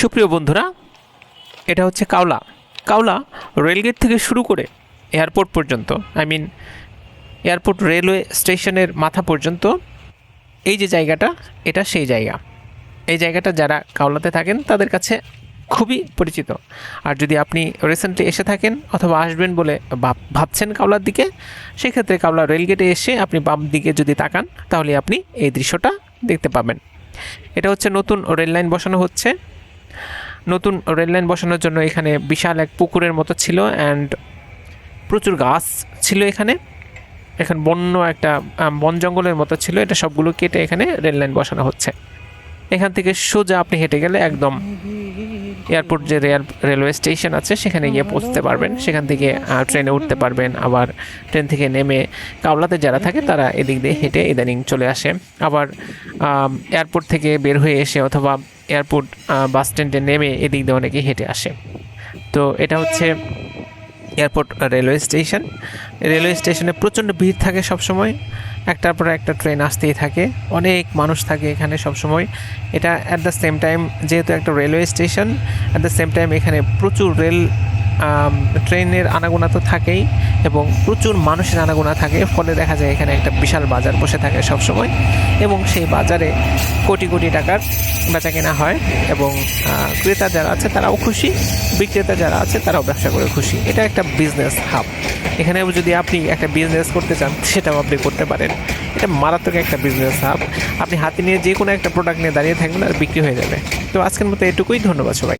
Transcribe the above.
সুপ্রিয় বন্ধুরা, এটা হচ্ছে কাওলা। কাওলা রেলগেট থেকে শুরু করে এয়ারপোর্ট পর্যন্ত আই মিন এয়ারপোর্ট রেলওয়ে স্টেশনের মাথা পর্যন্ত, এই যে জায়গাটা, এটা সেই জায়গা। এই জায়গাটা যারা কাওলাতে থাকেন, তাদের কাছে খুবই পরিচিত। আর যদি আপনি রিসেন্টলি এসে থাকেন অথবা আসবেন বলে ভাব ভাবছেন কাওলার দিকে, সেক্ষেত্রে কাওলা রেলগেটে এসে আপনি বাম দিকে যদি তাকান, তাহলে আপনি এই দৃশ্যটা দেখতে পাবেন। এটা হচ্ছে নতুন রেল লাইন বসানো হচ্ছে। নতুন রেললাইন বসানোর জন্য এখানে বিশাল এক পুকুরের মতো ছিল অ্যান্ড প্রচুর গাছ ছিল এখানে। এখানে বন্য একটা বন জঙ্গলের মতো ছিল। এটা সবগুলো কেটে এখানে রেললাইন বসানো হচ্ছে। এখান থেকে সোজা আপনি হেঁটে গেলে একদম এয়ারপোর্ট যে রেল রেলওয়ে স্টেশন আছে, সেখানে গিয়ে পৌঁছতে পারবেন। সেখান থেকে ট্রেনে উঠতে পারবেন। আবার ট্রেন থেকে নেমে কাওলাতে যারা থাকে, তারা এদিক দিয়ে হেঁটে ইদানিং চলে আসে। আবার এয়ারপোর্ট থেকে বের হয়ে এসে অথবা এয়ারপোর্ট বাস স্ট্যান্ডে নেমে এদিক দিয়ে অনেকে হেঁটে আসে। তো এটা হচ্ছে এয়ারপোর্ট রেলওয়ে স্টেশন। রেলওয়ে স্টেশনে প্রচণ্ড ভিড় থাকে সবসময়। একটার পর একটা ট্রেন আসতেই থাকে। অনেক মানুষ থাকে এখানে সবসময়। এটা অ্যাট দ্য সেম টাইম যেহেতু একটা railway station at the same time এখানে প্রচুর রেল ট্রেনের আনাগোনা তো থাকেই এবং প্রচুর মানুষের আনাগোনা থাকে, ফলে দেখা যায় এখানে একটা বিশাল বাজার বসে থাকে সবসময় এবং সেই বাজারে কোটি কোটি টাকার বেচা কেনা হয় এবং ক্রেতা যারা আছে তারাও খুশি, বিক্রেতা যারা আছে তারাও ব্যবসা করে খুশি। এটা একটা বিজনেস হাব এখানে যদি আপনি একটা বিজনেস করতে চান, সেটাও আপনি করতে পারেন। এটা মারাত্মক একটা বিজনেস হাব আপনি হাতে নিয়ে যে কোনো একটা প্রোডাক্ট নিয়ে দাঁড়িয়ে থাকবেন আর বিক্রি হয়ে যাবে। তো আজকের মতো এটুকুই, ধন্যবাদ সবাই